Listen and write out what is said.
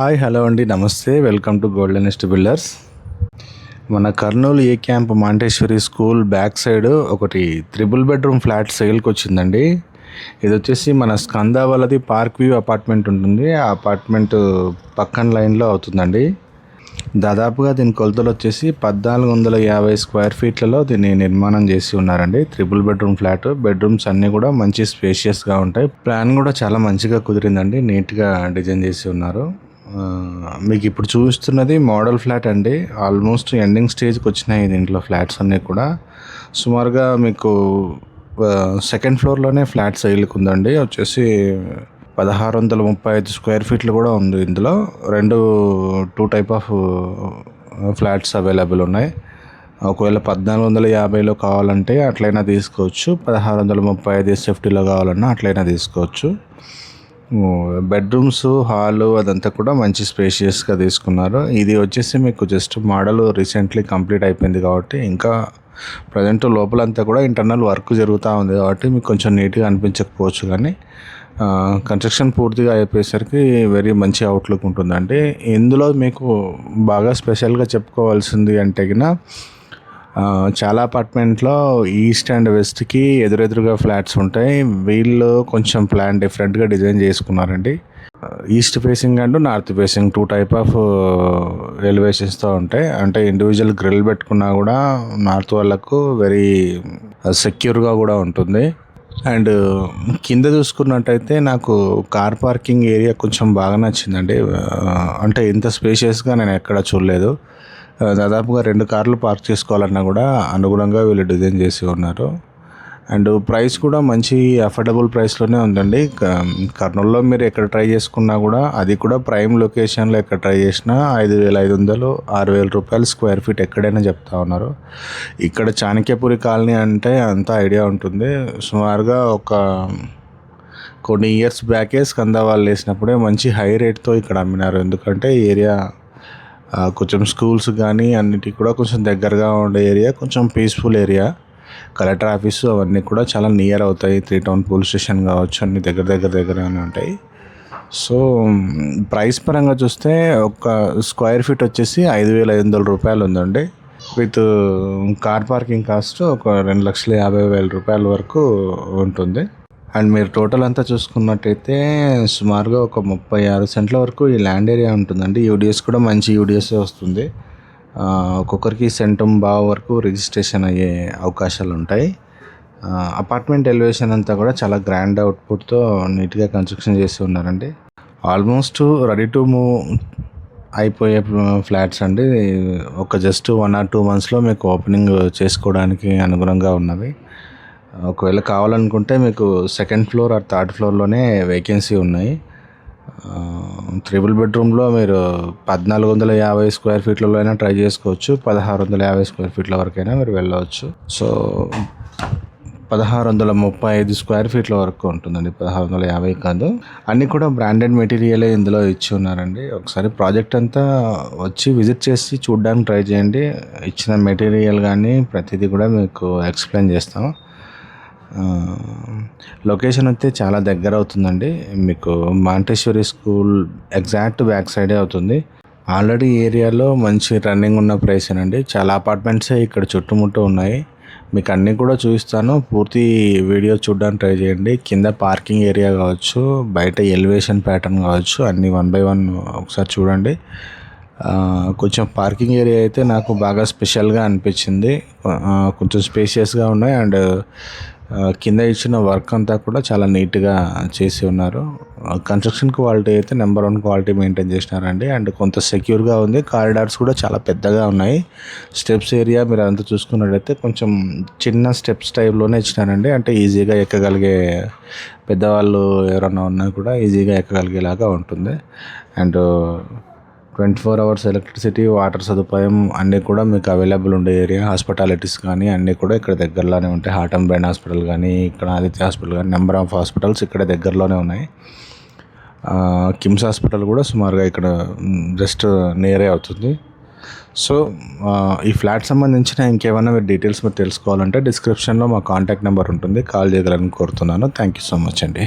Hi hello అండి నమస్తే. Welcome to golden ఎస్ట్ builders మన Kurnool A camp montessori school back side ఒకటి triple bedroom flat సేల్కి వచ్చిందండి. ఇది వచ్చేసి మన స్కంద వాళ్ళది పార్క్ వ్యూ అపార్ట్మెంట్ ఉంటుంది. ఆ అపార్ట్మెంట్ పక్కన లైన్లో అవుతుందండి. దాదాపుగా దీని కొలతలు వచ్చేసి పద్నాలుగు వందల యాభై స్క్వేర్ ఫీట్లలో దీన్ని నిర్మాణం చేసి ఉన్నారండి. త్రిబుల్ బెడ్రూమ్ ఫ్లాట్ బెడ్రూమ్స్ అన్నీ కూడా మంచి స్పేషియస్గా ఉంటాయి. ప్లాన్ కూడా చాలా మంచిగా కుదిరిందండి. నీట్గా డిజైన్ చేసి ఉన్నారు. మీకు ఇప్పుడు చూస్తున్నది మోడల్ ఫ్లాట్ అండి. ఆల్మోస్ట్ ఎండింగ్ స్టేజ్కి వచ్చినాయి దీంట్లో ఫ్లాట్స్ అన్నీ కూడా. సుమారుగా మీకు సెకండ్ ఫ్లోర్లోనే ఫ్లాట్ సేల్కి ఉందండి. వచ్చేసి పదహారు వందల ముప్పై ఐదు స్క్వేర్ ఫీట్లు కూడా ఉంది ఇందులో. రెండు two type of flats available ఉన్నాయి. ఒకవేళ పద్నాలుగు వందల యాభైలో కావాలంటే అట్లయినా తీసుకోవచ్చు. పదహారు వందల ముప్పై ఐదు సేఫ్టీలో కావాలన్నా అట్లయినా తీసుకోవచ్చు. బెడ్రూమ్స్ హాలు అదంతా కూడా మంచి స్పేషియస్గా తీసుకున్నారు. ఇది వచ్చేసి మీకు జస్ట్ మోడల్ రీసెంట్లీ కంప్లీట్ అయిపోయింది కాబట్టి ఇంకా ప్రజెంట్ లోపలంతా కూడా ఇంటర్నల్ వర్క్ జరుగుతూ ఉంది కాబట్టి మీకు కొంచెం నీట్గా అనిపించకపోవచ్చు కానీ కన్స్ట్రక్షన్ పూర్తిగా అయిపోయేసరికి వెరీ మంచి అవుట్లుక్ ఉంటుందండి. ఇందులో మీకు బాగా స్పెషల్గా చెప్పుకోవాల్సింది అంటే కన్నా చాలా అపార్ట్మెంట్లో ఈస్ట్ అండ్ వెస్ట్కి ఎదురెదురుగా ఫ్లాట్స్ ఉంటాయి. వీళ్ళు కొంచెం ప్లాన్ డిఫరెంట్గా డిజైన్ చేసుకున్నారండి. East facing and north facing two type of ఎలివేషన్స్తో ఉంటాయి. అంటే ఇండివిజువల్ గ్రిల్ పెట్టుకున్నా కూడా నార్త్ వాళ్ళకు వెరీ సెక్యూర్గా కూడా ఉంటుంది. అండ్ కింద చూసుకున్నట్టయితే నాకు కార్ పార్కింగ్ ఏరియా కొంచెం బాగా నచ్చిందండి. అంటే ఇంత స్పేషియస్గా నేను ఎక్కడ చూడలేదు. దాదాపుగా రెండు కార్లు పార్క్ చేసుకోవాలన్నా కూడా అనుగుణంగా వీళ్ళు డిజైన్ చేసి ఉన్నారు. అండ్ ప్రైస్ కూడా మంచి అఫోర్డబుల్ ప్రైస్లోనే ఉందండి. కర్నూలులో మీరు ఎక్కడ ట్రై చేసుకున్నా కూడా అది కూడా ప్రైమ్ లొకేషన్లో ఎక్కడ ట్రై చేసినా ఐదు వేల ఐదు వందలు ఆరు వేల రూపాయలు స్క్వేర్ ఫీట్ ఎక్కడైనా చెప్తా ఉన్నారు. ఇక్కడ చాణక్యపురి కాలనీ అంటే అంత ఐడియా ఉంటుంది. సుమారుగా ఒక కొన్ని ఇయర్స్ బ్యాకే స్కంద వాళ్ళు వేసినప్పుడే మంచి హై రేట్తో ఇక్కడ అమ్మినారు. ఎందుకంటే ఏరియా కొంచెం స్కూల్స్ కానీ అన్నిటికి కూడా కొంచెం దగ్గరగా ఉండే ఏరియా కొంచెం పీస్ఫుల్ ఏరియా కలెక్టర్ ఆఫీసు అవన్నీ కూడా చాలా నియర్ అవుతాయి. త్రీ టౌన్ పోలీస్ స్టేషన్ కావచ్చు అన్ని దగ్గర దగ్గర దగ్గరగానే ఉంటాయి. సో ప్రైస్ పరంగా చూస్తే ఒక స్క్వేర్ ఫీట్ వచ్చేసి ఐదు వేల ఐదు వందల రూపాయలు ఉందండి. విత్ కార్ పార్కింగ్ కాస్ట్ ఒక రెండు లక్షల యాభై వేల రూపాయల వరకు ఉంటుంది. అండ్ మీరు టోటల్ అంతా చూసుకున్నట్టయితే సుమారుగా ఒక ముప్పై ఆరు సెంట్ల వరకు ఈ ల్యాండ్ ఏరియా ఉంటుందండి. యూడిఎస్ కూడా మంచి యూడిఎస్ వస్తుంది. ఒక్కొక్కరికి సెంటం బావ వరకు రిజిస్ట్రేషన్ అయ్యే అవకాశాలు ఉంటాయి. అపార్ట్మెంట్ ఎలివేషన్ అంతా కూడా చాలా గ్రాండ్ అవుట్పుట్తో నీట్గా కన్స్ట్రక్షన్ చేసి ఉన్నారండి. ఆల్మోస్ట్ రెడీ టు మూవ్ అయిపోయే ఫ్లాట్స్ అండి. ఒక జస్ట్ వన్ ఆర్ టూ మంత్స్లో మీకు ఓపెనింగ్ చేసుకోవడానికి అనుగుణంగా ఉన్నవి. ఒకవేళ కావాలనుకుంటే మీకు సెకండ్ ఫ్లోర్ ఆర్ థర్డ్ ఫ్లోర్లోనే వేకెన్సీ ఉన్నాయి. త్రిబుల్ బెడ్రూమ్లో మీరు పద్నాలుగు వందల యాభై స్క్వేర్ ఫీట్లలో అయినా ట్రై చేసుకోవచ్చు. పదహారు వందల యాభై స్క్వేర్ ఫీట్ల వరకైనా మీరు వెళ్ళవచ్చు. సో పదహారు వందల ముప్పై ఐదు స్క్వేర్ ఫీట్ల వరకు ఉంటుందండి. పదహారు వందల యాభై కాదు. అన్నీ కూడా బ్రాండెడ్ మెటీరియలే ఇందులో ఇచ్చి ఉన్నారండి. ఒకసారి ప్రాజెక్ట్ అంతా వచ్చి విజిట్ చేసి చూడడానికి ట్రై చేయండి. ఇచ్చిన మెటీరియల్ కానీ ప్రతిదీ కూడా మీకు ఎక్స్ప్లెయిన్ చేస్తాము. లొకేషన్ అయితే చాలా దగ్గర అవుతుందండి. మీకు మాంటేశ్వరి స్కూల్ ఎగ్జాక్ట్ బ్యాక్ సైడే అవుతుంది. ఆల్రెడీ ఏరియాలో మంచి రన్నింగ్ ఉన్న ప్రైసేనండి చాలా అపార్ట్మెంట్సే ఇక్కడ చుట్టుముట్టు ఉన్నాయి. మీకు అన్నీ కూడా చూపిస్తాను. పూర్తి వీడియో చూడడానికి ట్రై చేయండి. కింద పార్కింగ్ ఏరియా కావచ్చు బయట ఎలివేషన్ ప్యాటర్న్ కావచ్చు అన్నీ వన్ బై వన్ ఒకసారి చూడండి. కొంచెం పార్కింగ్ ఏరియా అయితే నాకు బాగా స్పెషల్గా అనిపించింది. కొంచెం స్పేషియస్గా ఉన్నాయి. అండ్ కింద ఇచ్చిన వర్క్ అంతా కూడా చాలా నీట్గా చేసి ఉన్నారు. కన్స్ట్రక్షన్ క్వాలిటీ అయితే నెంబర్ వన్ క్వాలిటీ మెయింటైన్ చేసినారండి. అండ్ కొంత సెక్యూర్గా ఉంది. కారిడార్స్ కూడా చాలా పెద్దగా ఉన్నాయి. స్టెప్స్ ఏరియా మీరు అంతా చూసుకున్నట్టయితే కొంచెం చిన్న స్టెప్స్ టైప్లోనే ఇచ్చినారండి. అంటే ఈజీగా ఎక్కగలిగే పెద్దవాళ్ళు ఎవరైనా ఉన్నా కూడా ఈజీగా ఎక్కగలిగేలాగా ఉంటుంది. And twenty four hours electricity water సదుపాయం అన్నీ కూడా మీకు అవైలబుల్ ఉండే ఏరియా. హాస్పిటాలిటీస్ కానీ అన్నీ కూడా ఇక్కడ దగ్గరలోనే ఉంటాయి. హార్ట్ అండ్ బ్రెయిన్ హాస్పిటల్ కానీ ఇక్కడ ఆదిత్య హాస్పిటల్ కానీ నెంబర్ ఆఫ్ హాస్పిటల్స్ ఇక్కడ దగ్గరలోనే ఉన్నాయి. కిమ్స్ హాస్పిటల్ కూడా సుమారుగా ఇక్కడ జస్ట్ నియరే అవుతుంది. సో ఈ ఫ్లాట్ సంబంధించిన ఇంకేమైనా మీరు డీటెయిల్స్ మీరు తెలుసుకోవాలంటే డిస్క్రిప్షన్లో మా కాంటాక్ట్ నెంబర్ ఉంటుంది. కాల్ చేయగలని కోరుతున్నాను. థ్యాంక్ యూ సో మచ్ అండి.